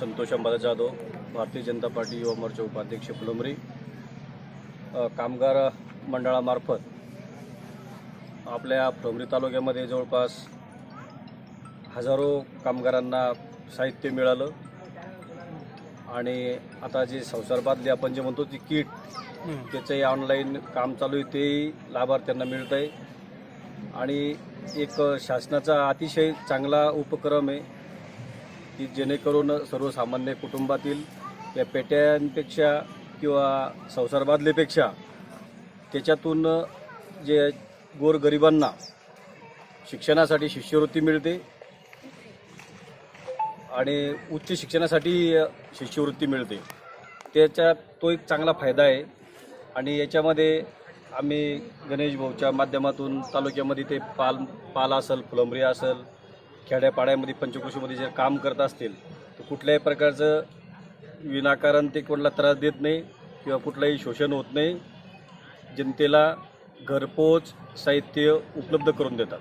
Santosh Ambadas Jadhav Bharatiya Janata party Yuva Morcha उपाध्यक्ष फुलंब्री. अ, कामगार मंडळामार्फत आपल्या फुलंब्री तालुक्यामध्ये जवळपास हजारो कामगारांना साहित्य मिळालं. आणि आता जे संसार बांधले आपण जे म्हणतो ती किट त्याचंही ऑनलाईन काम चालू आहे तेही लाभार्थ्यांना मिळत आहे आणि एक शासनाचा अतिशय चांगला उपक्रम आहे. की जेणेकरून सर्वसामान्य कुटुंबातील या पेट्यांपेक्षा किंवा संसारबादलेपेक्षा त्याच्यातून जे गोरगरिबांना शिक्षणासाठी शिष्यवृत्ती मिळते आणि उच्च शिक्षणासाठी शिष्यवृत्ती मिळते. त्याच्यात तो एक चांगला फायदा आहे. आणि याच्यामध्ये आम्ही गणेश भाऊच्या माध्यमातून तालुक्यामध्ये ते पाल पाल असेल फुलंबरी असेल खेड्यापाड्यामध्ये पंचकृषीमध्ये जे काम करत असतील तर कुठल्याही प्रकारचं विनाकारण ते कोणाला त्रास देत नाही किंवा कुठलंही शोषण होत नाही. जनतेला घरपोच साहित्य उपलब्ध करून देतात.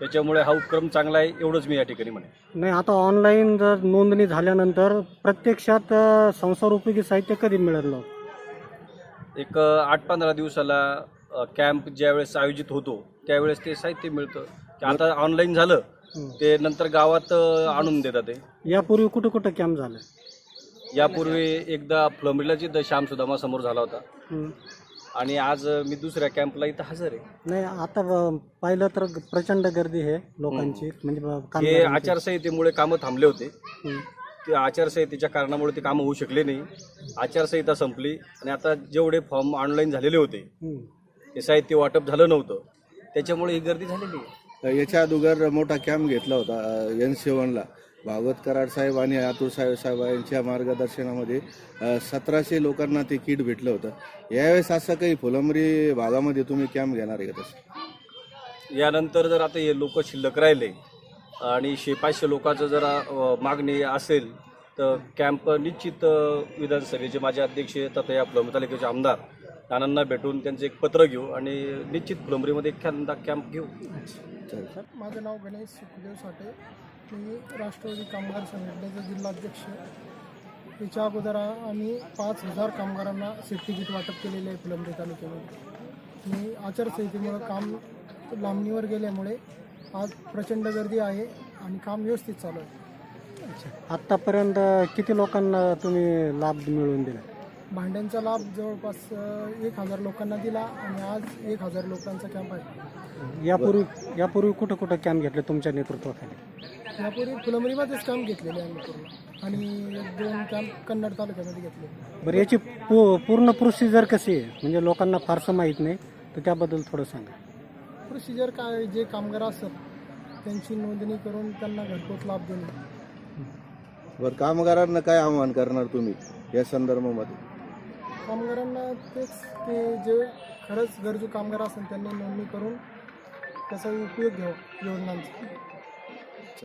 त्याच्यामुळे हा उपक्रम चांगला आहे एवढंच मी या ठिकाणी म्हणेन. नाही आता ऑनलाईन जर नोंदणी झाल्यानंतर प्रत्यक्षात संसार उपयोगी साहित्य कधी मिळालं? एक आठ पंधरा दिवसाला कॅम्प ज्यावेळेस आयोजित होतो त्यावेळेस ते साहित्य मिळतं. आता ऑनलाईन झालं ते नंतर गावात अ, आणून देतात ते. यापूर्वी कुठं कुठं कॅम्प झालं? यापूर्वी एकदा फ्लमरीला जिथं श्याम सुदामा समोर झाला होता. आणि आज अ, मी दुसऱ्या कॅम्पला इथं हजर आहे. नाही आता अ, पाहिलं तर प्रचंड गर्दी आहे लोकांची म्हणजे ब- हे कामगारांची. आचारसंहितेमुळे कामं थांबले होते. हं. ते आचारसंहितेच्या कारणामुळे ते कामं होऊ शकले नाही. आचारसंहिता संपली आणि आता जेवढे फॉर्म ऑनलाईन झालेले होते हं. ते साहित्य वाटप झालं नव्हतं. त्याच्यामुळे ही गर्दी झालेली आहे. याच्या अगोदर मोठा कॅम्प घेतला होता एन सेवनला. भागवत कराड साहेब आणि आतुर साहेब साहेब यांच्या मार्गदर्शनामध्ये सतराशे लोकांना ते किट भेटलं होतं. यावेळेस असं काही फुलंबरी भागामध्ये तुम्ही कॅम्प घेणार आहे का तसं? यानंतर जर आता हे लोक शिल्लक राहिले आणि शे पाचशे लोकांचं जर मागणी असेल तर कॅम्प निश्चित विधानसभेचे माझे अध्यक्ष तथा या फुलंब्री तालुक्याचे आमदार नानांना भेटून त्यांचं एक पत्र घेऊ आणि निश्चित फुलंबरीमध्ये एखादा कॅम्प घेऊ. चालेल. माझं नाव गणेश सुखदेव साठे. मी राष्ट्रवादी कामगार संघटनेचे जिल्हाध्यक्ष. याच्या अगोदर आम्ही पाच हजार कामगारांना सेफ्टी किट वाटप केलेले आहे फुलंब्री तालुक्यामध्ये. मी आचारसंहितेमुळं काम लांबणीवर गेल्यामुळे आज प्रचंड गर्दी आहे आणि काम व्यवस्थित चालू आहे. आत्तापर्यंत किती लोकांना तुम्ही लाभ मिळवून दिला? भांड्यांचा लाभ जवळपास एक हजार लोकांना दिला आणि आज एक हजार लोकांचा कॅम्प आहे. यापूर्वी यापूर्वी कुठं कुठं कॅम्प घेतले तुमच्या नेतृत्वाखाली? यापूर्वी फुलंब्रीमध्येच काम घेतलेले आहे आम्ही पूर्ण. आणि एक दोन कॅम्प कन्नड तालुक्यामध्ये घेतले. बरं याची पू पूर्ण प्रोसिजर कशी आहे? म्हणजे लोकांना फारसं माहीत नाही तर त्याबद्दल थोडं सांगा. प्रोसिजर काय जे कामगार असतात त्यांची नोंदणी करून त्यांना घरपोच लाभ देणे. बरं कामगारांना काय आव्हान करणार तुम्ही या संदर्भामध्ये? कामगारांना तेच ते जे खरंच गरजू कामगार असतात त्यांनी नोंदणी करून त्याचा उपयोग घ्यावा? योजनांचा.